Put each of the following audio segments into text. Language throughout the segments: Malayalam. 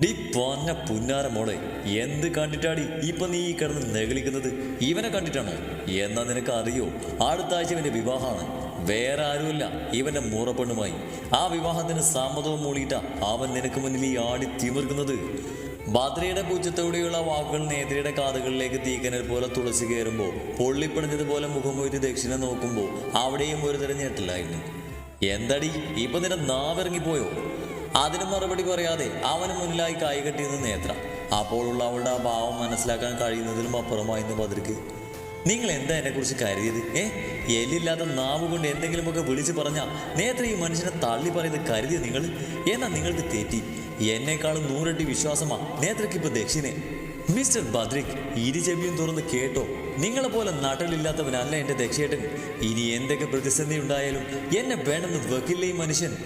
ഡി പൊന്ന പുന്നാര മോളെ എന്ത് കണ്ടിട്ടാടി ഇപ്പൊ നീ ഈ കിടന്ന് നെഗളിക്കുന്നത്? ഇവനെ കണ്ടിട്ടാണോ? എന്നാ നിനക്ക് അറിയോ അടുത്ത ആഴ്ച ഇവന്റെ വിവാഹമാണ്. വേറെ ആരുമില്ല ഇവന്റെ മുറപ്പെണ്ണുമായി. ആ വിവാഹത്തിന് സമ്മതവും മൂളിയിട്ടാ അവൻ നിനക്ക് മുന്നിൽ ഈ ആടി തിമിർക്കുന്നത്. ഭദ്രയുടെ പൂച്ചത്തോടെയുള്ള വാക്കുകൾ നേത്രിയുടെ കാതുകളിലേക്ക് തീക്കനൽ പോലെ തുളസി കയറുമ്പോൾ മുഖം മുഖമൊരു ദക്ഷിണ നോക്കുമ്പോൾ അവിടെയും ഒരു തിരഞ്ഞെട്ടില്ലായിരുന്നു എന്തടി ഇപ്പൊ നിന്റെ നാവിറങ്ങിപ്പോയോ? അതിന് മറുപടി പറയാതെ അവന് മുന്നിലായി കൈകെട്ടിയെന്ന് നേത്ര. അപ്പോഴുള്ള അവളുടെ ആ ഭാവം മനസ്സിലാക്കാൻ കഴിയുന്നതിലും അപ്പുറമായിരുന്നു ബദ്രിക്ക് നിങ്ങൾ എന്താ എന്നെക്കുറിച്ച് കരുതിയത്? ഏ? എല്ലില്ലാത്ത നാവ് കൊണ്ട് എന്തെങ്കിലുമൊക്കെ വിളിച്ചു പറഞ്ഞാൽ നേത്ര ഈ മനുഷ്യനെ തള്ളി പറയുന്നത് കരുതിയ നിങ്ങൾ? എന്നാ നിങ്ങൾക്ക് തെറ്റി. എന്നെക്കാളും നൂറട്ടി വിശ്വാസമാ നേത്രയ്ക്ക് ഇപ്പൊ ദക്ഷിണെ. മിസ്റ്റർ ബദ്രിക് ഇരു ചെവിയും തുറന്ന് കേട്ടോ നിങ്ങളെ പോലെ നട്ടലില്ലാത്തവനല്ല എന്റെ ദക്ഷേട്ടൻ. ഇനി എന്തൊക്കെ പ്രതിസന്ധി ഉണ്ടായാലും എന്നെ വേണമെന്ന് വെക്കില്ലേ മനുഷ്യൻ?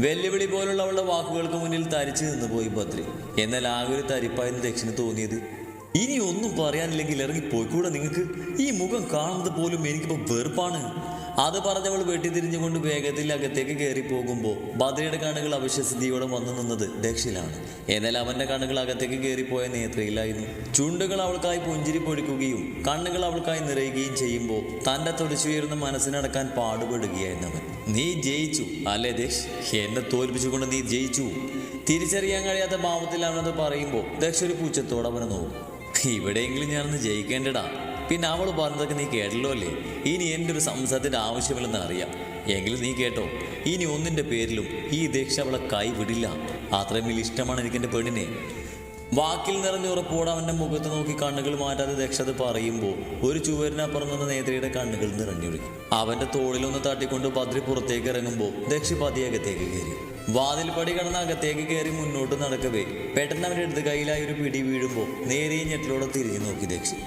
വെല്ലുവിളി പോലുള്ള അവളുടെ വാക്കുകൾക്ക് മുന്നിൽ തരിച്ചു നിന്നുപോയി ബദ്രി എന്നാൽ ആകെ ഒരു തരിപ്പായിരുന്നു ദക്ഷിണ തോന്നിയത്. ഇനി ഒന്നും പറയാനില്ലെങ്കിൽ ഇറങ്ങി പോയിക്കൂടെ നിങ്ങൾക്ക്? ഈ മുഖം കാണുന്നത് പോലും എനിക്കിപ്പോ വെറുപ്പാണ്. അത് പറഞ്ഞവൾ വെട്ടിത്തിരിഞ്ഞുകൊണ്ട് വേഗത്തിൽ അകത്തേക്ക് കയറി പോകുമ്പോൾ ബദ്രയുടെ കണ്ണുകൾ അവിശ്വസിതിയോടെ വന്നു നിന്നത് ദക്ഷിലാണ് എന്നാൽ അവന്റെ കണ്ണുകൾ അകത്തേക്ക് കയറിപ്പോയ നേത്രയിലായിരുന്നു. ചുണ്ടുകൾ അവൾക്കായി പുഞ്ചിരി പൊടിക്കുകയും കണ്ണുകൾ അവൾക്കായി നിറയുകയും ചെയ്യുമ്പോൾ തന്റെ തുടച്ചുയർന്ന മനസ്സിനടക്കാൻ പാടുപെടുകയായിരുന്നു അവൻ. നീ ജയിച്ചു അല്ലേ ദക്ഷ് എന്നെ തോൽപ്പിച്ചുകൊണ്ട് നീ ജയിച്ചു. തിരിച്ചറിയാൻ കഴിയാത്ത ഭാവത്തിൽ അവനത് പറയുമ്പോൾ ദക്ഷ ഒരു പൂച്ചത്തോടെ അവനെ നോക്കും. ഇവിടെയെങ്കിലും ഞാനൊന്ന് ജയിക്കേണ്ടടാ. പിന്നെ അവൾ പറഞ്ഞതൊക്കെ നീ കേട്ടല്ലോ അല്ലേ? ഇനി എന്റെ ഒരു സംസാരത്തിന്റെ ആവശ്യമില്ലെന്ന് അറിയാം. എങ്കിലും നീ കേട്ടോ ഇനി ഒന്നിന്റെ പേരിലും ഈ ദീക്ഷ അവളെ കൈവിടില്ല അത്രയും വലിയ ഇഷ്ടമാണ് എനിക്ക് എന്റെ പെണ്ണിനെ. വാക്കിൽ നിറഞ്ഞ ഉറപ്പോടെ അവന്റെ മുഖത്ത് നോക്കി കണ്ണുകൾ മാറ്റാതെ ദക്ഷത പറയുമ്പോൾ ഒരു ചുവരിനപ്പുറം നിന്ന നേത്രിയുടെ കണ്ണുകൾ നിറഞ്ഞൊഴുകി അവന്റെ തോളിലൊന്ന് തട്ടിക്കൊണ്ട് ബദ്രി പുറത്തേക്ക് ഇറങ്ങുമ്പോൾ ദക്ഷി പതിയെ അകത്തേക്ക് കയറി. വാതിൽ പടി കടന്ന് അകത്തേക്ക് കയറി മുന്നോട്ട് നടക്കവേ പെട്ടെന്ന് അവന്റെ അടുത്ത് കയ്യിലായി ഒരു പിടി വീഴുമ്പോൾ നേരെയും ഞെട്ടിലൂടെ തിരിഞ്ഞു നോക്കി ദക്ഷി.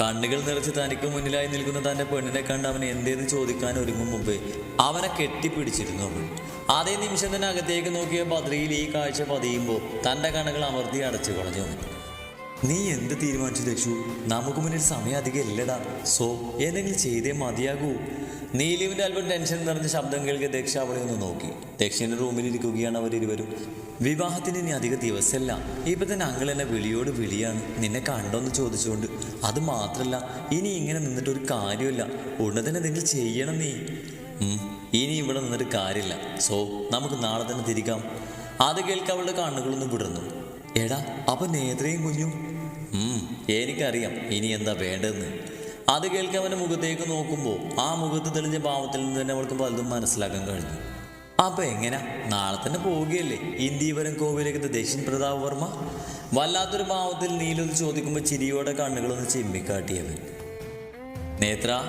കണ്ണുകൾ നിറച്ച് തനിക്ക് മുന്നിലായി നിൽക്കുന്ന തന്റെ പെണ്ണിനെ കണ്ട് അവൻ എന്തേന്ന് ചോദിക്കാൻ ഒരുങ്ങും മുമ്പ് അവനെ കെട്ടിപ്പിടിച്ചിരുന്നു അവൾ അതേ നിമിഷം തന്നെ അകത്തേക്ക് നോക്കിയ ബദ്രിയിൽ ഈ കാഴ്ച പതിയുമ്പോൾ തന്റെ കണ്ണുകൾ അമർത്തി അടച്ചു കളഞ്ഞു നീ എന്ത് തീരുമാനിച്ചു ദക്ഷു നമുക്ക് മുന്നിൽ സമയം അധികം ഇല്ലടാ. സോ എന്തെങ്കിലും ചെയ്തേ മതിയാകൂ. നീലിവിന്റെ അല്പം ടെൻഷൻ നിറഞ്ഞ ശബ്ദം കേൾക്കെ ദക്ഷ അവളെ ഒന്ന് നോക്കി. ദക്ഷിന്റെ റൂമിൽ ഇരിക്കുകയാണ് അവരിരുവരും. വിവാഹത്തിന് ഇനി അധിക ദിവസമല്ല. ഇപ്പൊ തന്നെ അങ്കിൾ എന്നെ വിളിയോട് വിളിയാണ്. നിന്നെ കണ്ടോന്ന് ചോദിച്ചുകൊണ്ട് അത് മാത്രല്ല ഇനി ഇങ്ങനെ നിന്നിട്ട് ഒരു കാര്യമില്ല ഉടനെ തന്നെ എന്തെങ്കിലും ചെയ്യണം നീ. ഇനി ഇവിടെ നിന്നിട്ട് കാര്യമില്ല. സോ നമുക്ക് നാളെ തന്നെ തിരിക്കാം. അത് കേൾക്കാൻ അവളുടെ കണ്ണുകളൊന്നും വിടുന്നു എടാ അപ്പൊ നേത്രയും കുഞ്ഞും? ഉം, എനിക്കറിയാം ഇനി എന്താ വേണ്ടതെന്ന്. അത് കേൾക്കാൻ അവന്റെ മുഖത്തേക്ക് നോക്കുമ്പോൾ ആ മുഖത്ത് തെളിഞ്ഞ ഭാവത്തിൽ നിന്ന് തന്നെ അവൾക്ക് പലതും മനസ്സിലാക്കാൻ കഴിഞ്ഞു. അപ്പൊ എങ്ങനെ? നാളെ തന്നെ പോവുകയല്ലേ? ഇന്ത്യവരം കോവിലേക്ക് ദക്ഷിൺ പ്രതാപ് വർമ്മ? വല്ലാത്തൊരു ഭാവത്തിൽ നീലൊന്ന് ചോദിക്കുമ്പോൾ ചിരിയോടെ കണ്ണുകളൊന്ന് ചിമ്മിക്കാട്ടിയവൻ. നേത്ര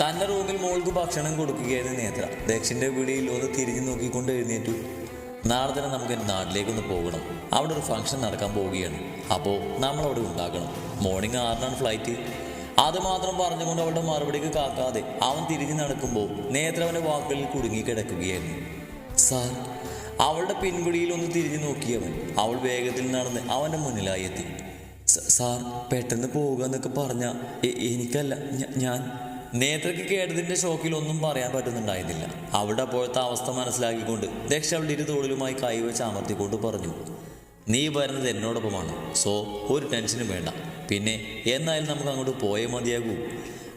തന്റെ റൂമിൽ മോൾക്ക് ഭക്ഷണം കൊടുക്കുകയായിരുന്നു നേത്ര. ദക്ഷിന്റെ പിടിയിൽ ഒന്ന് തിരിഞ്ഞു നോക്കിക്കൊണ്ട് എഴുന്നേറ്റു. നാളെ തന്നെ നമുക്ക് നാട്ടിലേക്കൊന്ന് പോകണം. അവിടെ ഒരു ഫംഗ്ഷൻ നടക്കാൻ പോവുകയാണ്. അപ്പോൾ നമ്മളവിടെ ഉണ്ടാക്കണം മോർണിംഗ് ആറിനാണ് ഫ്ലൈറ്റ്. അത് മാത്രം പറഞ്ഞുകൊണ്ട് അവളുടെ മറുപടിക്ക് കാക്കാതെ അവൻ തിരിഞ്ഞു നടക്കുമ്പോൾ നേത്രവന്റെ വാക്കുകളിൽ കുടുങ്ങി കിടക്കുകയായിരുന്നു സാർ അവളുടെ പിൻപിടിയിൽ ഒന്ന് തിരിഞ്ഞു നോക്കിയവൻ അവൾ വേഗത്തിൽ നടന്ന് അവന്റെ മുന്നിലായി എത്തി. "സ- സാർ പെട്ടെന്ന് പോവുക എന്നൊക്കെ പറഞ്ഞ എനിക്കല്ല ഞാൻ. നേത്രയ്ക്ക് കേട്ടതിന്റെ ഷോക്കിൽ ഒന്നും പറയാൻ പറ്റുന്നുണ്ടായിരുന്നില്ല. അവളുടെ അപ്പോഴത്തെ അവസ്ഥ മനസ്സിലാക്കിക്കൊണ്ട് ദക്ഷ അവളുടെ ഇരു തോളിലുമായി കൈവച്ച് അമർത്തിക്കൊണ്ട് പറഞ്ഞു. നീ വരുന്നത് എന്നോടൊപ്പമാണ്. സോ ഒരു ടെൻഷനും വേണ്ട. പിന്നെ എന്നായാലും നമുക്ക് അങ്ങോട്ട് പോയേ മതിയാകൂ.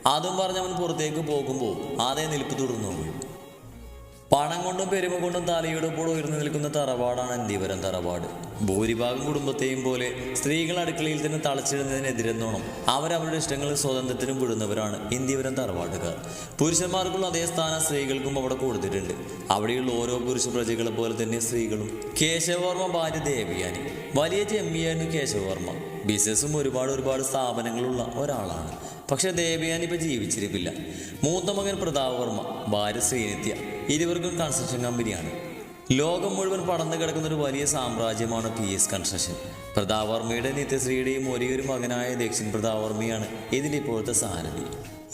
അതും പറഞ്ഞവൻ പുറത്തേക്ക് പോകുമ്പോൾ അതേ നിൽപ്പ് തുടർന്നു. പണം കൊണ്ടും പെരുമ കൊണ്ടും തലയെടുപ്പോടെ ഉയർന്നു നിൽക്കുന്ന തറവാടാണ് എന്തിവരം തറവാട്. ഭൂരിഭാഗം കുടുംബത്തെയും പോലെ സ്ത്രീകൾ അടുക്കളയിൽ തന്നെ തളച്ചിടുന്നതിനെതിരെന്നോണം അവരവരുടെ ഇഷ്ടങ്ങളും സ്വാതന്ത്ര്യത്തിനും വിടുന്നവരാണ് ഇന്ത്യവരം തറവാടുകാർ. പുരുഷന്മാർക്കുള്ള അതേ സ്ഥാനം സ്ത്രീകൾക്കും അവിടെ കൊടുത്തിട്ടുണ്ട്. അവിടെയുള്ള ഓരോ പുരുഷ പ്രജകളെ പോലെ തന്നെ സ്ത്രീകളും കേശവവർമ്മ ഭാര്യ ദേവിയാനി. വലിയ ചെമ്മിയായിരുന്നു കേശവവർമ്മ ബിസിനസ്സും ഒരുപാട് ഒരുപാട് സ്ഥാപനങ്ങളുള്ള ഒരാളാണ്. പക്ഷെ ദേവിയാനി ഇപ്പൊ ജീവിച്ചിരിപ്പില്ല. മൂത്ത മകൻ പ്രതാപവർമ്മ ഭാര്യ ശ്രീനിത്യ. ഇരുവർക്കും കൺസ്ട്രക്ഷൻ കമ്പനിയാണ്. ലോകം മുഴുവൻ പടന്നു കിടക്കുന്ന ഒരു വലിയ സാമ്രാജ്യമാണ് പി എസ് കൺസ്ട്രക്ഷൻ പ്രതാപവർമ്മയുടെ നിത്യശ്രീയുടെയും ഒരേയൊരു മകനായ ദക്ഷിൺ പ്രതാപവർമ്മയാണ് ഇതിന്റെ ഇപ്പോഴത്തെ സാരഥി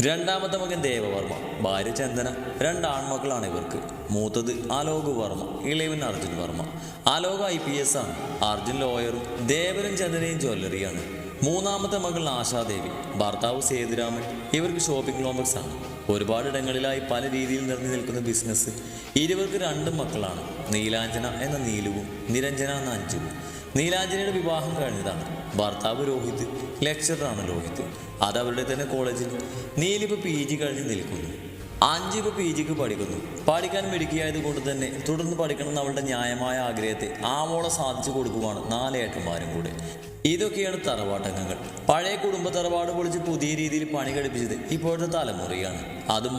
രണ്ടാമത്തെ മകൻ ദേവവർമ്മ ഭാര്യ ചന്ദന രണ്ട് ആൺമക്കളാണ് ഇവർക്ക്. മൂത്തത് Alok Varma ഇളയവൻ Arjun Varma. Alok I P S ആണ്. അർജുൻ ലോയറും ദേവനും ചന്ദനയും ജ്വല്ലറിയാണ്. മൂന്നാമത്തെ മകൾ ആശാദേവി ഭർത്താവ് സേതുരാമൻ. ഇവർക്ക് ഷോപ്പിംഗ് കോംപ്ലക്സ് ആണ്. ഒരുപാട് ഇടങ്ങളിലായി പല രീതിയിൽ നിറഞ്ഞു നിൽക്കുന്ന ബിസിനസ് ഇരുവർക്ക് രണ്ടും മക്കളാണ്. നീലാഞ്ജന എന്ന നീലുവും നിരഞ്ജന എന്ന അഞ്ജുവും. നീലാഞ്ജനയുടെ വിവാഹം കഴിഞ്ഞതാണ്. ഭർത്താവ് രോഹിത് ലെക്ചറാണ് രോഹിത്. അത് അവരുടെ തന്നെ കോളേജിൽ നീലിപ്പോൾ പി ജി കഴിഞ്ഞ് നിൽക്കുന്നു. അഞ്ച് പി ജിക്ക് പഠിക്കുന്നു. പഠിക്കാൻ മിടുക്കിയായത് കൊണ്ട് തന്നെ തുടർന്ന് പഠിക്കണം എന്ന അവളുടെ ന്യായമായ ആഗ്രഹത്തെ ആവോളം സാധിച്ചു കൊടുക്കുവാണ് നാല് ഏട്ടന്മാരും കൂടെ. ഇതൊക്കെയാണ് തറവാട്ടംഗങ്ങൾ. പഴയ കുടുംബ തറവാട് പൊളിച്ച് പുതിയ രീതിയിൽ പണി കഴിപ്പിച്ചത് ഇപ്പോഴത്തെ തലമുറയാണ്. അത്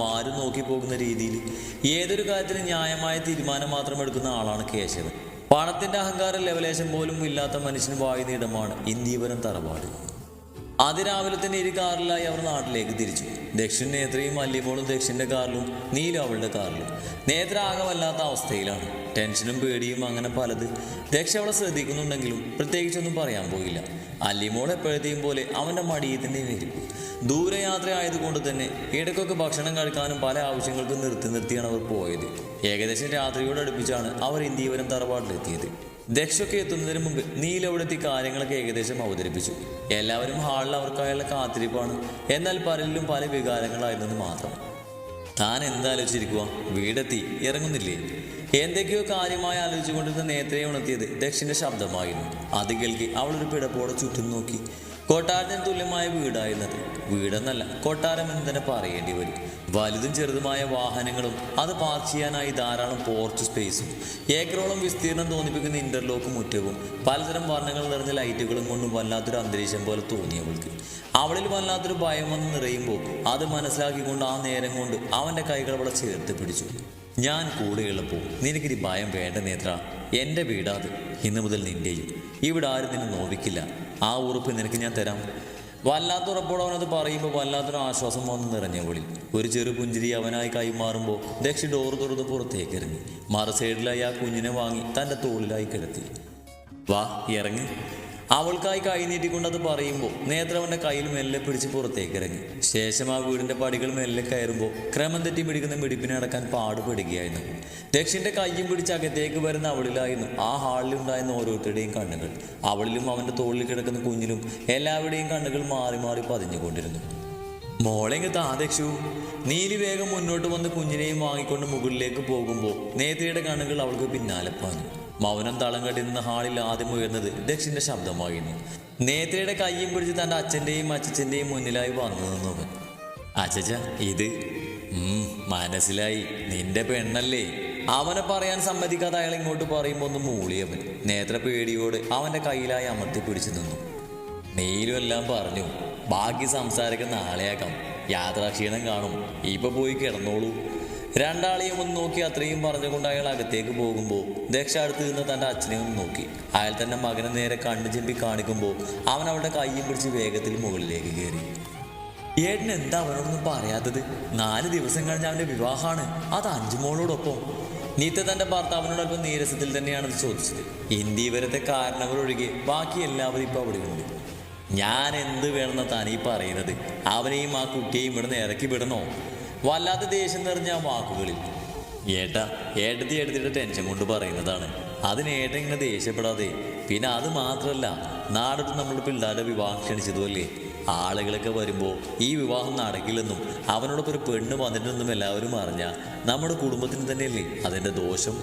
നോക്കി പോകുന്ന രീതിയിൽ ഏതൊരു കാര്യത്തിലും ന്യായമായ തീരുമാനം മാത്രം എടുക്കുന്ന ആളാണ് കേശവൻ. പണത്തിന്റെ അഹങ്കാര ലെവലേശം പോലും ഇല്ലാത്ത മനുഷ്യന് വായുന്ന ഇടമാണ് ഇന്ത്യപുരം തറവാട്. അതിരാവിലെ തന്നെ ഇരു കാറിലായി അവർ നാട്ടിലേക്ക് തിരിച്ചു. ദക്ഷിൺ നേത്രയും മല്ലിപ്പോളും ദക്ഷിന്റെ കാറിലും നീലും അവളുടെ കാറിലും. നേത്ര ആകെ വല്ലാത്ത അവസ്ഥയിലാണ്. ടെൻഷനും പേടിയും അങ്ങനെ പലത്. ദക്ഷ അവളെ ശ്രദ്ധിക്കുന്നുണ്ടെങ്കിലും പ്രത്യേകിച്ചൊന്നും പറയാൻ പോയില്ല. അല്ലിമോൾ എപ്പോഴത്തെയും പോലെ അവന്റെ മടിയിൽ തന്നെ വരും. ദൂരയാത്ര ആയതുകൊണ്ട് തന്നെ ഇടയ്ക്കൊക്കെ ഭക്ഷണം കഴിക്കാനും പല ആവശ്യങ്ങൾക്കും നിർത്തി നിർത്തിയാണ് അവർ പോയത്. ഏകദേശം രാത്രിയോട് അടുപ്പിച്ചാണ് അവർ ഇന്ത്യവരം തറവാട്ടിലെത്തിയത്. ദക്ഷൊക്കെ എത്തുന്നതിന് മുമ്പ് നീൽ കാര്യങ്ങളൊക്കെ ഏകദേശം അവതരിപ്പിച്ചു. എല്ലാവരും ഹാളിൽ അവർക്കായുള്ള കാത്തിരിപ്പാണ്. എന്നാൽ പലരിലും പല വികാരങ്ങളായിരുന്നു മാത്രം. താൻ എന്താലോചിച്ചിരിക്കുക വീടെത്തി ഇറങ്ങുന്നില്ലേ? എന്തൊക്കെയോ കാര്യമായി ആലോചിച്ചുകൊണ്ടിരുന്ന നേത്രയെ ഉണർത്തിയത് ദക്ഷിന്റെ ശബ്ദമായിരുന്നു. അത് കേൾക്കി അവളൊരു പിടപ്പോടെ ചുറ്റും നോക്കി. കൊട്ടാരത്തിന് തുല്യമായ വീടായിരുന്നത്. വീടെന്നല്ല കൊട്ടാരം എന്ന് തന്നെ പറയേണ്ടി വരും. വലുതും ചെറുതുമായ വാഹനങ്ങളും അത് പാർക്ക് ചെയ്യാനായി ധാരാളം പോർച്ച് സ്പേസും ഏക്കറോളം വിസ്തീർണം തോന്നിപ്പിക്കുന്ന ഇന്റർലോക്ക് മുറ്റവും പലതരം വർണങ്ങൾ നിറഞ്ഞ ലൈറ്റുകളും കൊണ്ടും വല്ലാത്തൊരു അന്തരീക്ഷം പോലെ തോന്നി അവൾക്ക്. അവളിൽ വല്ലാത്തൊരു ഭയം വന്ന് നിറയുമ്പോൾ അത് മനസ്സിലാക്കിക്കൊണ്ട് ആ നേരം കൊണ്ട് അവന്റെ കൈകൾ അവളെ ചേർത്ത് പിടിച്ചു. ഞാൻ കൂടെയുള്ളപ്പോൾ നിനക്കിനി ഭയം വേണ്ട നേത്ര എന്റെ വീടാത് ഇന്നു മുതൽ നിന്റെയും ഇവിടെ ആരും നിന്നെ നോവിക്കില്ല. ആ ഉറപ്പ് നിനക്ക് ഞാൻ തരാം. വല്ലാത്ത ഉറപ്പോടെ പറയുമ്പോൾ വല്ലാത്തൊരു ആശ്വാസം വന്ന് നിറഞ്ഞ വിളി. ഒരു ചെറു പുഞ്ചിരി അവനായി കൈമാറുമ്പോൾ ദക്ഷി ഡോർ തുറന്ന് പുറത്തേക്ക് ഇറങ്ങി. മറു സൈഡിലായി ആ കുഞ്ഞിനെ വാങ്ങി തന്റെ തോളിലായി കിടത്തി. വാ ഇറങ്ങി. അവൾക്കായി കൈ നീട്ടിക്കൊണ്ട് പറയുമ്പോൾ നേത്രവന്റെ കയ്യിൽ മെല്ലെ പിടിച്ച് പുറത്തേക്ക് ഇറങ്ങി. ശേഷം ആ വീടിന്റെ പടികൾ മെല്ലെ കയറുമ്പോൾ ക്രമം തെറ്റി പിടിക്കുന്ന മിടിപ്പിനെ അടക്കാൻ പാടുപെടുകയായിരുന്നു. ദക്ഷിന്റെ കയ്യും പിടിച്ച് അകത്തേക്ക് വരുന്ന അവളിലായിരുന്നു ആ ഹാളിൽ ഉണ്ടായിരുന്ന ഓരോരുത്തരുടെയും കണ്ണുകൾ. അവളിലും അവന്റെ തോളിൽ കിടക്കുന്ന കുഞ്ഞിലും എല്ലാവരുടെയും കണ്ണുകൾ മാറി മാറി പതിഞ്ഞുകൊണ്ടിരുന്നു. മോളെങ്ക് താദക്ഷു നീലി വേഗം മുന്നോട്ട് വന്ന് കുഞ്ഞിനെയും വാങ്ങിക്കൊണ്ട് മുകളിലേക്ക് പോകുമ്പോൾ നേത്രയുടെ കണ്ണുകൾ അവൾക്ക് പിന്നാലെ പാഞ്ഞു. മൗനം തളം കെട്ടി നിന്ന ഹാളിൽ ആദ്യം ഉയർന്നത് ദക്ഷിന്റെ ശബ്ദമായിരുന്നു. നേത്രയുടെ കയ്യും പിടിച്ച് തന്റെ അച്ഛന്റെയും അച്ഛച്ചന്റെയും മുന്നിലായി വന്നു നിന്നവൻ. അച്ഛച്ച ഇത് മനസ്സിലായി. നിന്റെ പെണ്ണല്ലേ. അവനെ പറയാൻ സമ്മതിക്കാതെ അയാൾ ഇങ്ങോട്ട് പറയുമ്പോൾ ഒന്ന് മൂളിയവൻ. നേത്ര പേടിയോട് അവന്റെ കയ്യിലായി അമർത്തി പിടിച്ചു നിന്നു. നീലും എല്ലാം പറഞ്ഞു ബാക്കി സംസാരിക്കുന്ന ആളെയാക്കാം. യാത്രാക്ഷീണം കാണും. ഇപ്പൊ പോയി കിടന്നോളൂ. രണ്ടാളെയും ഒന്ന് നോക്കി അത്രയും പറഞ്ഞുകൊണ്ട് അയാൾ അകത്തേക്ക് പോകുമ്പോൾ ദക്ഷ അടുത്ത് നിന്ന് തന്റെ അച്ഛനെ ഒന്ന് നോക്കി. അയാൾ തന്റെ മകനെ നേരെ കണ്ണു ചെമ്പി കാണിക്കുമ്പോൾ അവൻ അവളുടെ കൈയും പിടിച്ച് വേഗത്തിൽ മുകളിലേക്ക് കയറി. ഏട്ടൻ എന്താ അവനോടൊന്നും പറയാത്തത്? നാല് ദിവസം കഴിഞ്ഞ അവന്റെ വിവാഹമാണ്. അത് അഞ്ചുമോളോടൊപ്പം നീത്ത തന്റെ ഭർത്താവിനോടൊപ്പം നീരസത്തിൽ തന്നെയാണ് ചോദിച്ചത്. ഇന്ത്യ വരത്തെ കാരണങ്ങൾ ഒഴികെ ബാക്കി എല്ലാവരും ഇപ്പൊ അവിടെയുണ്ട്. ഞാൻ എന്ത് വേണമെന്ന താനീ പറയുന്നത്? അവനെയും ആ കുട്ടിയെയും ഇവിടുന്ന് ഇറക്കി വിടണോ? വല്ലാത്ത ദേഷ്യം നിറഞ്ഞ ആ വാക്കുകളിൽ. ഏട്ടാ ഏട്ടത്തി ഏട്ടത്തിയുടെ ടെൻഷൻ കൊണ്ട് പറയുന്നതാണ്. അതിന് ഏട്ടൻ ഇങ്ങനെ ദേഷ്യപ്പെടാതെ പിന്നെ അത് മാത്രമല്ല നാടൊട്ട് നമ്മുടെ പിള്ളേരുടെ വിവാഹം ക്ഷണിച്ചതുമല്ലേ? ആളുകളൊക്കെ വരുമ്പോൾ ഈ വിവാഹം നടക്കില്ലെന്നും അവനോടൊപ്പം ഒരു പെണ്ണ് വന്നിട്ടുണ്ടെന്നും എല്ലാവരും അറിഞ്ഞാൽ നമ്മുടെ കുടുംബത്തിന് തന്നെയല്ലേ അതിന്റെ ദോഷം?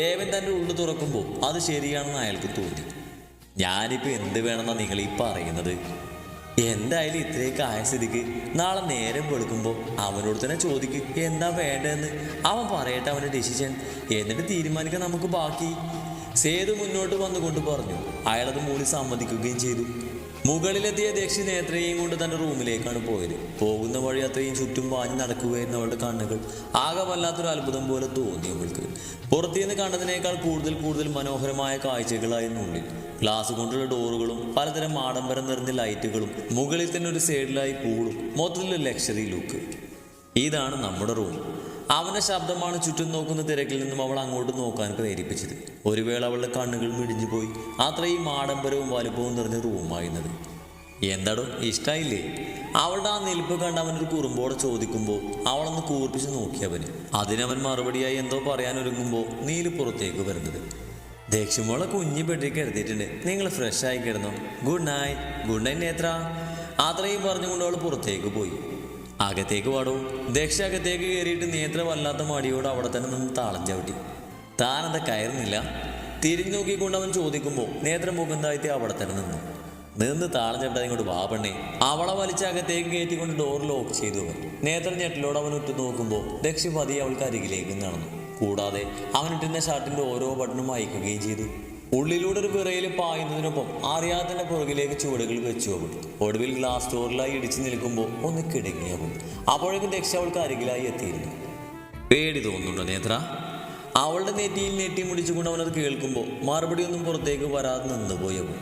ദേവൻ തന്റെ ഉള്ളു തുറക്കുമ്പോൾ അത് ശരിയാണെന്ന് അയാൾക്ക് തോന്നി. ഞാനിപ്പോൾ എന്ത് വേണമെന്നാണ് നിങ്ങൾ ഈ പറയുന്നത്? എന്തായാലും ഇത്രയൊക്കെ ആയ സ്ഥിതിക്ക് നാളെ നേരം വെളുക്കുമ്പോൾ അവനോട് തന്നെ ചോദിക്ക് എന്താ വേണ്ടതെന്ന്? അവൻ പറയട്ടെ അവന്റെ ഡിസിഷൻ. എന്നിട്ട് തീരുമാനിക്കാൻ നമുക്ക് ബാക്കി. സേതു മുന്നോട്ട് വന്നുകൊണ്ട് പറഞ്ഞു. അയാളത് മൂളി സമ്മതിക്കുകയും ചെയ്തു. മുകളിലെത്തിയ ദക്ഷി നേത്രയെയും കൊണ്ട് തന്റെ റൂമിലേക്കാണ് പോയത്. പോകുന്ന വഴി അത്രയും ചുറ്റും വാഞ്ഞ് നടക്കുകയായിരുന്നു അവളുടെ കണ്ണുകൾ. ആകെ വല്ലാത്തൊരു അത്ഭുതം പോലെ തോന്നി അവൾക്ക്. പുറത്തുനിന്ന് കണ്ടതിനേക്കാൾ കൂടുതൽ കൂടുതൽ മനോഹരമായ കാഴ്ചകളായിരുന്നു ഉള്ളിൽ. ഗ്ലാസ് കൊണ്ടുള്ള ഡോറുകളും പലതരം ആഡംബരം നിറഞ്ഞ ലൈറ്റുകളും മുകളിൽ തന്നെ ഒരു സൈഡിലായി പൂളും മൊത്തത്തിലൊരു ലക്ഷറി ലുക്ക് ഇതാണ് നമ്മുടെ റൂം അവന്റെ ശബ്ദമാണ് ചുറ്റും നോക്കുന്ന തിരക്കിൽ നിന്നും അവൾ അങ്ങോട്ട് നോക്കാൻ പ്രേരിപ്പിച്ചത് ഒരു വേള അവളുടെ കണ്ണുകൾ മിടിഞ്ഞു പോയി. അത്രയും ആഡംബരവും വലുപ്പവും നിറഞ്ഞ റൂമായിരുന്നത് എന്താടോ ഇഷ്ടായില്ലേ? അവളുടെ ആ നിൽപ്പ് കണ്ട് അവനൊരു കുറുമ്പോടെ ചോദിക്കുമ്പോൾ അവളൊന്ന് കൂർപ്പിച്ച് നോക്കിയവന് അതിനവൻ മറുപടിയായി എന്തോ പറയാനൊരുങ്ങുമ്പോൾ നീൽ പുറത്തേക്ക് വരുന്നത്. ദക്ഷിമോളെ കുഞ്ഞി പെട്ടി കരുതിയിട്ടുണ്ട് നിങ്ങൾ ഫ്രഷ് ആയി കിടന്നു. ഗുഡ് നൈറ്റ് ഗുഡ് നൈറ്റ് നേത്ര. അത്രയും പറഞ്ഞുകൊണ്ട് അവൾ പുറത്തേക്ക് പോയി. അകത്തേക്ക് പാടൂ. ദക്ഷ അകത്തേക്ക് കയറിയിട്ട് നേത്ര വല്ലാത്ത മടിയോട് അവിടെ തന്നെ നിന്ന് താളം ചവിട്ടി. താനത് കയറുന്നില്ല? തിരിഞ്ഞു നോക്കിക്കൊണ്ട് അവൻ ചോദിക്കുമ്പോൾ നേത്രമുഖം താഴ്ത്തി അവിടെ തന്നെ നിന്നു. നിന്ന് താളം ചവിട്ടാൻ ഇങ്ങോട്ട് വാ പെണ്ണേ. അവളെ വലിച്ച അകത്തേക്ക് കയറ്റിക്കൊണ്ട് ഡോർ ലോക്ക് ചെയ്തു അവൻ. നേത്ര ഞെട്ടിലോട് അവൻ ഉറ്റു നോക്കുമ്പോൾ ദക്ഷ പതി അവൾക്ക് അരികിലേക്ക് നടന്നു. കൂടാതെ അവൻ ഇട്ടുന്ന ഷർട്ടിന്റെ ഓരോ ബട്ടണും അയക്കുകയും ചെയ്തു. ഉള്ളിലൂടെ ഒരു വിറയിൽ പായുന്നതിനൊപ്പം അറിയാതെ തന്നെ പുറകിലേക്ക് ചുവടുകൾ വെച്ചു അവൾ ഒടുവിൽ ഗ്ലാസ് ഡോറിലായി ഇടിച്ചു നിൽക്കുമ്പോൾ ഒന്ന് കിടങ്ങി അപ്പോഴേക്കും രക്ഷ അവൾക്ക് അരികിലായി എത്തിയിരുന്നു. പേടി തോന്നുന്നുണ്ടോ നേത്ര? അവളുടെ നെറ്റിയിൽ നെറ്റി മുടിച്ചുകൊണ്ട് അവനത് കേൾക്കുമ്പോൾ മറുപടി ഒന്നും പുറത്തേക്ക് വരാതെ നിന്നുപോയി അവൾ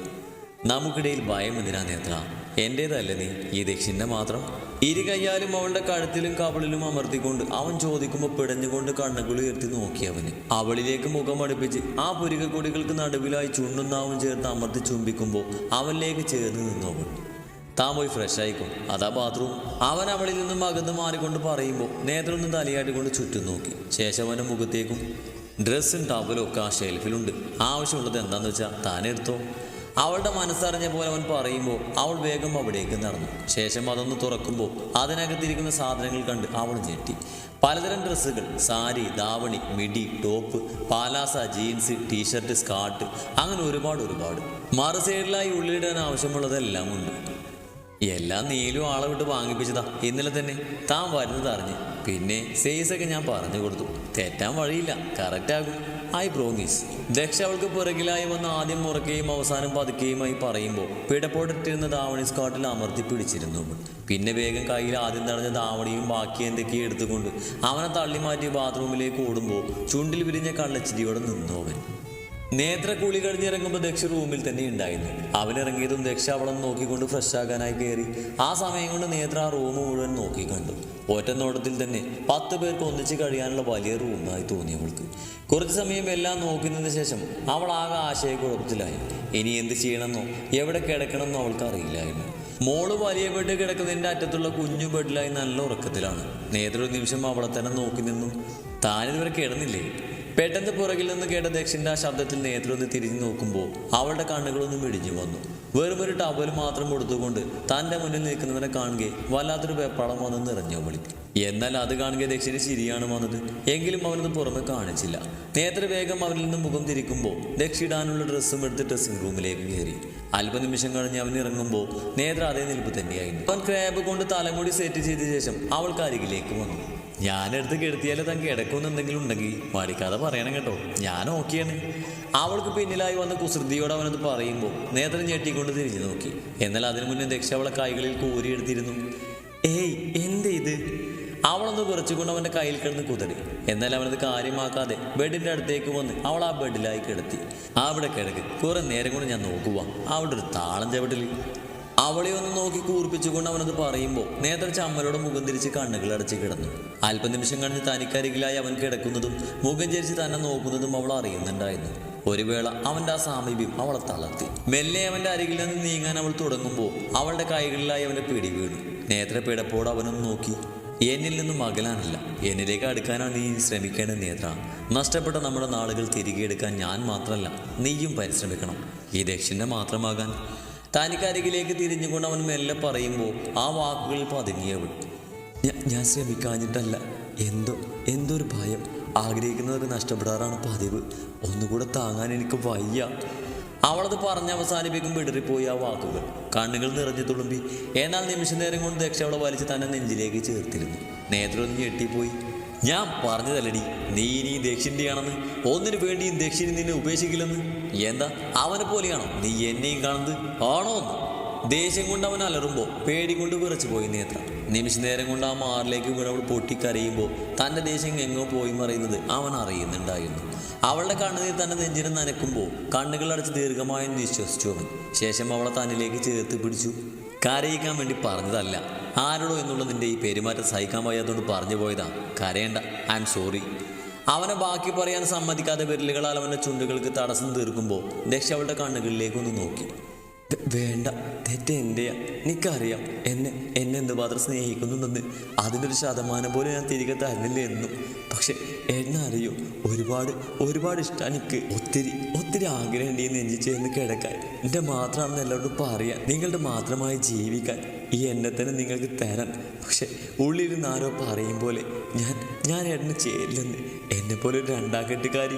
നമുക്കിടയിൽ ഭയം എന്തിനാ നേത്ര? എന്റേതല്ല നീ? ഈ ദക്ഷിണ മാത്രം? ഇരു കൈയാലും അവളുടെ കഴുത്തിലും കവളിലും അമർത്തിക്കൊണ്ട് അവൻ ചോദിക്കുമ്പോൾ പിടഞ്ഞുകൊണ്ട് കണ്ണുകൾ ഉയർത്തി നോക്കി അവന്. അവളിലേക്ക് മുഖം അടുപ്പിച്ച് ആ പുരികക്കൊടികൾക്ക് നടുവിലായി ചുണ്ടുന്നാവും ചേർത്ത് അമർത്തി ചുംബിക്കുമ്പോൾ അവനിലേക്ക് ചേർന്ന് നിന്നു അവൾ താൻ പോയി ഫ്രഷ് ആയിക്കോ? അതാ ബാത്റൂം അവൻ അവളിൽ നിന്നും അകന്ന് മാറിക്കൊണ്ട് പറയുമ്പോൾ നേത്രമൊന്നും തലയാട്ടിക്കൊണ്ട് ചുറ്റും നോക്കി. ശേഷം അവന്റെ മുഖത്തേക്കും ഡ്രസ്സും ടവലും ഒക്കെ ആ ഷെൽഫിലുണ്ട് ആവശ്യമുള്ളത് എന്താണെന്ന് വെച്ചാൽ താൻ എടുത്തോ? അവളുടെ മനസ്സറിഞ്ഞ പോലെ അവൻ പറയുമ്പോൾ അവൾ വേഗം അവിടേക്ക് നടന്നു. ശേഷം അതൊന്ന് തുറക്കുമ്പോൾ അതിനകത്തിരിക്കുന്ന സാധനങ്ങൾ കണ്ട് അവൾ ഞെട്ടി. പലതരം ഡ്രസ്സുകൾ sari davani midi top palazzo jeans t shirt skirt അങ്ങനെ ഒരുപാട് ഒരുപാട്. മറു സൈഡിലായി ആവശ്യമുള്ളതെല്ലാം ഉണ്ട്. എല്ലാം നീലും ആളെ വിട്ട് വാങ്ങിപ്പിച്ചതാ. ഇന്നലെ തന്നെ താൻ വരുന്നത് അറിഞ്ഞ്. പിന്നെ സെയ്സൊക്കെ ഞാൻ പറഞ്ഞു കൊടുത്തു. തെറ്റാൻ വഴിയില്ല. കറക്റ്റ് ആകും. ഐ പ്രോമിസ് ദക്ഷ അവൾക്ക് പുറകിലായി വന്ന് ആദ്യം മുറക്കുകയും അവസാനം പതുക്കുകയുമായി പറയുമ്പോൾ പിടപ്പോട്ടിട്ടിരുന്ന ദാവണി സ്കാട്ടിൽ അമർത്തി പിടിച്ചിരുന്നു പിന്നെ വേഗം കയ്യിൽ ആദ്യം തടഞ്ഞ ദാവണിയും ബാക്കി എന്തൊക്കെയും എടുത്തുകൊണ്ട് അവനെ തള്ളി മാറ്റി ബാത്റൂമിലേക്ക് ഓടുമ്പോൾ ചുണ്ടിൽ വിരിഞ്ഞ കള്ളച്ചിരിയോടെ നിന്നു അവൻ. നേത്ര കുളി കഴിഞ്ഞിറങ്ങുമ്പോൾ ദക്ഷ റൂമിൽ തന്നെ ഉണ്ടായിരുന്നു. അവനിറങ്ങിയതും ദക്ഷ അവളം നോക്കിക്കൊണ്ട് ഫ്രഷ് ആകാനായി കയറി ആ സമയം കൊണ്ട് നേത്ര ആ റൂം മുഴുവൻ നോക്കിക്കണ്ടു. ഒറ്റനോട്ടത്തിൽ ഒറ്റ നോട്ടത്തിൽ തന്നെ പത്ത് പേർക്ക് ഒന്നിച്ച് കഴിയാനുള്ള വലിയ റൂമായി തോന്നി അവൾക്ക്. കുറച്ച് സമയം എല്ലാം നോക്കുന്നതിന് ശേഷം അവൾ ആകെ ആശയക്കുഴപ്പത്തിലായി. ഇനി എന്ത് ചെയ്യണമെന്നോ എവിടെ കിടക്കണമെന്നോ അവൾക്ക് അറിയില്ലായിരുന്നു. മോൾ വലിയ ബെഡ് കിടക്കുന്നതിന്റെ അറ്റത്തുള്ള കുഞ്ഞു ബെഡിലായി നല്ല ഉറക്കത്തിലാണ്. നേത്ര ഒരു നിമിഷം അവളെ തന്നെ നോക്കി നിന്നു. താനിതുവരെ കിടന്നില്ലേ? പെട്ടെന്ന് പുറകിൽ നിന്ന് കേട്ട ദക്ഷിന്റെ ആ ശബ്ദത്തിൽ നേത്രൊന്ന് തിരിഞ്ഞു നോക്കുമ്പോൾ അവളുടെ കണ്ണുകളൊന്നും മിടിഞ്ഞു വന്നു. വെറും ഒരു ടവൽ മാത്രം കൊടുത്തുകൊണ്ട് തന്റെ മുന്നിൽ നിൽക്കുന്നവനെ കാണുക വല്ലാത്തൊരു വെപ്പാളം വന്ന് നിറഞ്ഞു വിളി എന്നാൽ അത് കാണുക ദക്ഷിന് ശരിയാണ് വന്നത്. എങ്കിലും അവനത് പുറമെ കാണിച്ചില്ല. നേത്ര വേഗം അവനിൽ നിന്ന് മുഖം തിരിക്കുമ്പോൾ ദക്ഷിടാനുള്ള ഡ്രസ്സും എടുത്ത് ഡ്രസ്സിംഗ് റൂമിലേക്ക് കയറി. അല്പനിമിഷം കഴിഞ്ഞ് അവൻ ഇറങ്ങുമ്പോൾ നേത്ര അതേ നിൽപ്പ് തന്നെയായിരുന്നു. അവൻ ക്രാബ് കൊണ്ട് തലമുടി സെറ്റ് ചെയ്ത ശേഷം അവൾക്ക് അരികിലേക്ക് വന്നു. ഞാനെടുത്ത് കെടുത്തിയാലേ താൻ കിടക്കുമെന്ന് എന്തെങ്കിലും ഉണ്ടെങ്കിൽ മടിക്കാതെ പറയണം കേട്ടോ. ഞാൻ ഓക്കെയാണ്. അവൾക്ക് പിന്നിലായി വന്ന് കുസൃതിയോട് അവനത് പറയുമ്പോൾ നേത്രം ഞെട്ടിക്കൊണ്ട് തിരിഞ്ഞു നോക്കി. എന്നാൽ അതിനു മുന്നേ ദക്ഷ അവളെ കൈകളിൽ കോരിയെടുത്തിരുന്നു ഏയ് എന്തേ ഇത്? അവളൊന്ന് വിറച്ചുകൊണ്ട് അവന്റെ കയ്യിൽ കിടന്ന് കുതറി. എന്നാൽ അവനത് കാര്യമാക്കാതെ ബെഡിന്റെ അടുത്തേക്ക് വന്ന് അവൾ ആ ബെഡിലായി കിടത്തി. അവിടെ കിടക്ക്. കുറെ നേരം കൊണ്ട് ഞാൻ നോക്കുക അവിടെ ഒരു താളം ചവിട്ടിൽ അവളെ ഒന്ന് നോക്കി കൂർപ്പിച്ചുകൊണ്ട് അവനത് പറയുമ്പോൾ നേത്ര ചമ്മലോടെ മുഖം തിരിച്ച് കണ്ണുകൾ അടച്ച് കിടന്നു. അല്പനിമിഷം കഴിഞ്ഞ് തനിക്കരികിലായി അവൻ കിടക്കുന്നതും മുഖം ചരിച്ച് തന്നെ നോക്കുന്നതും അവൾ അറിയുന്നുണ്ടായിരുന്നു. ഒരു വേള അവന്റെ ആ സാമീപ്യം അവളെ തളർത്തി. മെല്ലെ അവന്റെ അരികിൽ നിന്ന് നീങ്ങാൻ അവൾ തുടങ്ങുമ്പോൾ അവളുടെ കൈകളിലായി അവന്റെ പിടി വീണു. നേത്ര പിടപ്പോട് അവനൊന്ന് നോക്കി എന്നിൽ നിന്നും അകലാനല്ല. എന്നിലേക്ക് അടുക്കാനാണ് നീ ശ്രമിക്കേണ്ട നേത്ര. നഷ്ടപ്പെട്ട നമ്മുടെ നാളുകൾ തിരികെ എടുക്കാൻ ഞാൻ മാത്രമല്ല നീയും പരിശ്രമിക്കണം. ഈ ദക്ഷിണ മാത്രമാകാൻ തനിക്കരികിലേക്ക് തിരിഞ്ഞുകൊണ്ട് അവൻ മെല്ലെ പറയുമ്പോൾ ആ വാക്കുകളിൽ പതുങ്ങിയവൾ "ഞ- ഞാൻ ശ്രമിക്കാഞ്ഞിട്ടല്ല. എന്തോ എന്തോ ഒരു ഭയം. ആഗ്രഹിക്കുന്നതൊക്കെ നഷ്ടപ്പെടാറാണ് പതിവ്. ഒന്നുകൂടെ താങ്ങാൻ എനിക്ക് വയ്യ. അവളത് പറഞ്ഞ് അവസാനിപ്പിക്കുമ്പോൾ ഇടറിപ്പോയി ആ വാക്കുകൾ. കണ്ണുകൾ നിറഞ്ഞു തുളുമ്പി. എന്നാൽ നിമിഷ നേരം കൊണ്ട് ദക്ഷ അവളെ വലിച്ച് തന്നെ നെഞ്ചിലേക്ക് ചേർത്തിരുന്നു. നേത്രമൊന്ന് ഞെട്ടിപ്പോയി. ഞാൻ പറഞ്ഞതല്ലടി നീ ഇനി ദക്ഷിന്റെയാണെന്ന് ഒന്നിനു വേണ്ടിയും ദക്ഷിണി നിന്നെ ഉപേക്ഷിക്കില്ലെന്ന്. എന്താ? അവനെ പോലെയാണോ നീ എന്നെയും കാണുന്നത്? ആണോ എന്ന്. ദേഷ്യം കൊണ്ട് അവൻ അലറുമ്പോൾ പേടി കൊണ്ട് വിറച്ചു പോയി നേത്ര. നിമിഷ നേരം കൊണ്ട് ആ മാറിലേക്ക് വീണവൾ പൊട്ടിക്കരയുമ്പോൾ തന്റെ ദേഷ്യം എങ്ങോ പോയി മറിയുന്നത് അവൻ അറിയുന്നുണ്ടായിരുന്നു. അവളുടെ കണ്ണുനീർ തന്റെ നെഞ്ചിനെ നനക്കുമ്പോൾ കണ്ണുകൾ അടച്ച് ദീർഘമായി നിശ്വസിച്ചു അവൻ. ശേഷം അവളെ തന്നിലേക്ക് ചേർത്ത് പിടിച്ചു. കരയിക്കാൻ വേണ്ടി പറഞ്ഞതല്ല. ആരോടോ എന്നുള്ള നിന്റെ ഈ പെരുമാറ്റം സഹിക്കാൻ വയ്യാത്തതുകൊണ്ട് പറഞ്ഞു പോയതാ. കരയണ്ട. ഐ എം സോറി അവനെ ബാക്കി പറയാൻ സമ്മതിക്കാതെ വിരലുകളാൽ അവന്റെ ചുണ്ടുകൾക്ക് തടസ്സം തീർക്കുമ്പോൾ ദക്ഷ അവളുടെ കണ്ണുകളിലേക്കൊന്ന് നോക്കി. "വേ- വേണ്ട തെറ്റ് എന്റെയാ എനിക്കറിയാം. എന്നെ എന്നെ എന്തുമാത്രം സ്നേഹിക്കുന്നുണ്ടെന്ന്. അതിന്റെ ഒരു ശതമാനം പോലും ഞാൻ തിരികെ തരുന്നില്ല എന്നും. പക്ഷെ എന്നെ അറിയോ? ഒരുപാട് ഒരുപാട് ഇഷ്ടമാണ് എനിക്ക്. ഒത്തിരി ഒത്തിരി ആഗ്രഹമുണ്ട് ഈ നെഞ്ചി ചേർന്ന് കിടക്കാൻ. എന്റെ മാത്രമാണെന്ന് എല്ലാവരോടും പറയാൻ നിങ്ങളുടെ മാത്രമായി ജീവിക്കാൻ ഈ എന്നെ തന്നെ നിങ്ങൾക്ക് തരാൻ. പക്ഷെ ഉള്ളിലിരുന്ന് ആരോ പറയും പോലെ ഞാൻ ഞാൻ എന്നെ ചേരില്ലെന്ന് എന്നെ പോലെ ഒരു രണ്ടാം കെട്ടുകാരി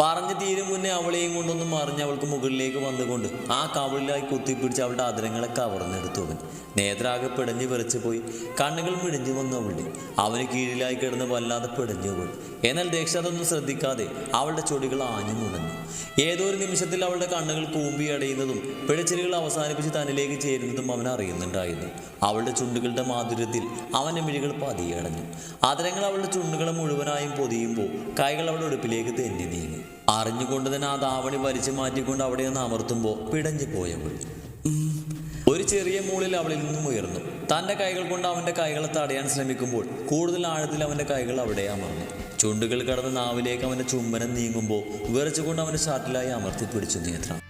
പറഞ്ഞു തീരും മുന്നേ അവളെയും കൊണ്ടൊന്നും മറിഞ്ഞ് അവൾക്ക് മുകളിലേക്ക് വന്നുകൊണ്ട് ആ കവളിലായി കുത്തിപ്പിടിച്ച് അവളുടെ അതിരങ്ങളെ കവർന്നെടുത്തു അവൻ. നേത്രാകെ പിടഞ്ഞു വിറച്ചു പോയി. കണ്ണുകൾ മിടിഞ്ഞു വന്നു അവളുടെ. അവന് കീഴിലായി കിടന്ന് വല്ലാതെ പിടഞ്ഞു പോയി. എന്നാൽ ദക്ഷ ശ്രദ്ധിക്കാതെ അവളുടെ ചൊടികൾ ആഞ്ഞു മുടഞ്ഞു ഏതോ ഒരു നിമിഷത്തിൽ അവളുടെ കണ്ണുകൾ കൂമ്പി അടയുന്നതും പിഴച്ചിലുകൾ അവസാനിപ്പിച്ച് തന്നിലേക്ക് ചേരുന്നതും അവൻ അറിയുന്നുണ്ടായിരുന്നു. അവളുടെ ചുണ്ടുകളുടെ മാധുര്യത്തിൽ അവന്റെ മിഴികൾ പതിയടഞ്ഞു. അതിരങ്ങൾ അവളുടെ ചുണ്ടുകളെ മുഴുവനായും പൊതിയുമ്പോൾ കൈകൾ അവളുടെ ഉടുപ്പിലേക്ക് തെന്നി നീങ്ങി. അറിഞ്ഞുകൊണ്ട് തന്നെ ആ ദാവണി വലിച്ചു മാറ്റിക്കൊണ്ട് അവിടെ നിന്ന് അമർത്തുമ്പോൾ പിടഞ്ഞു പോയ ഉം. ഒരു ചെറിയ മൂളിൽ അവളിൽ നിന്നും ഉയർന്നു. തന്റെ കൈകൾ കൊണ്ട് അവന്റെ കൈകളെ തടയാൻ ശ്രമിക്കുമ്പോൾ കൂടുതൽ ആഴത്തിൽ അവന്റെ കൈകൾ അവിടെ അമർന്നു. ചുണ്ടുകൾ കടന്ന് നാവിലേക്ക് അവന്റെ ചുംബനം നീങ്ങുമ്പോൾ വിറച്ചുകൊണ്ട് അവന്റെ ഷാർട്ടിലായി അമർത്തി പിടിച്ചു നേത്രം